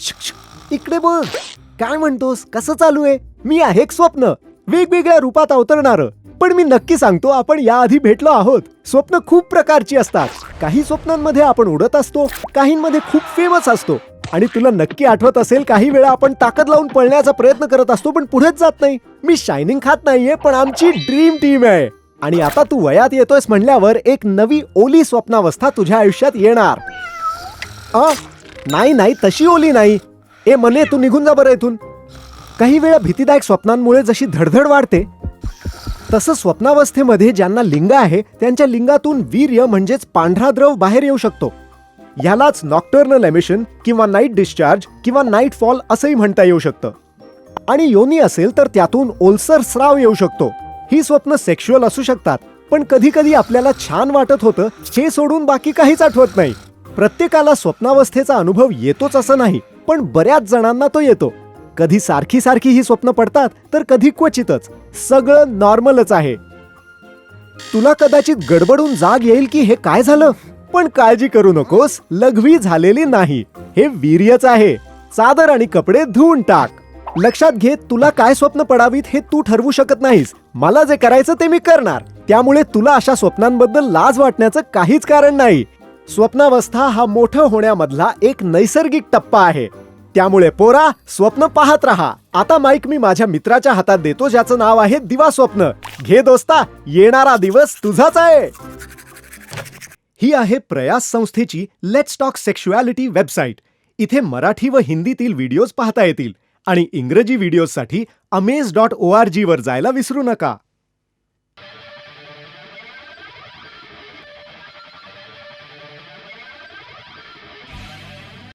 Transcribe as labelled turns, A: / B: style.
A: शिक, शिक. इकडे बघ. काय म्हणतोस? कसं चालू आहे? मी आहे एक स्वप्न. वेगवेगळ्या रूपात अवतरणार. पण मी नक्की सांगतो आपण याआधी भेटलो आहोत. स्वप्न खूप प्रकारची असतात. काही स्वप्नांमध्ये आपण उडत असतो काहींमध्ये खूप फेमस असतो. आणि तुला नक्की आठवत असेल काही वेळा आपण ताकद लावून पळण्याचा प्रयत्न करत असतो पण पुढेच जात नाही. मी शायनिंग खात नाहीये पण आमची ड्रीम टीम आहे. आणि आता तू वयात येतोयस म्हणल्यावर एक नवी ओली स्वप्नावस्था तुझ्या आयुष्यात येणार. नाही नाही तशी ओली नाही. ए मने तू निघून जा बरं इथून. काही वेळा भीतीदायक स्वप्नांमुळे जशी धडधड वाढते तसं स्वप्नावस्थेमध्ये ज्यांना लिंग आहे त्यांच्या लिंगातून वीर्य म्हणजेच पांढरा द्रव बाहेर येऊ शकतो. यालाच नॉक्टर्नल एमिशन किंवा नाईट डिस्चार्ज किंवा नाईट फॉल असंही म्हणता येऊ शकतं. आणि योनी असेल तर त्यातून ओलसर स्राव येऊ शकतो. ही स्वप्न सेक्शुअल असू शकतात पण कधी कधी आपल्याला छान वाटत होतं हे सोडून बाकी काहीच आठवत नाही. प्रत्येकाला स्वप्नावस्थेचा अनुभव येतोच असं नाही पण बऱ्याच जणांना तो येतो. कधी सारखी सारखी ही स्वप्न पडतात तर कधी क्वचितच. सगळं नॉर्मलच आहे. तुला कदाचित गडबडून जाग येईल की हे काय झालं? पण काळजी करू नकोस लघवी झालेली नाही. हे वीर्यच आहे. चादर आणि कपडे धुवून टाक. लक्षात घे तुला काय स्वप्न पडावीत हे तू ठरवू शकत नाहीस. मला जे करायचं ते मी करणार. त्यामुळे तुला अशा स्वप्नांबद्दल लाज वाटण्याचं काहीच कारण नाही. स्वप्नावस्था हा मोठं होण्यामधला एक नैसर्गिक टप्पा आहे. त्यामुळे पोरा स्वप्न पाहत राहा. आता माईक मी माझ्या मित्राच्या हातात देतो ज्याचं नाव आहे दिवा स्वप्न. घे दोस्ता येणारा दिवस तुझाच आहे. ही आहे प्रयास संस्थेची लेट्स टॉक सेक्शुअलिटी वेबसाईट इथे मराठी व हिंदीतील व्हिडिओज पाहता येतील. आणि इंग्रजी व्हिडिओजसाठी अमेझ डॉट ओ आर जीवर जायला विसरू नका.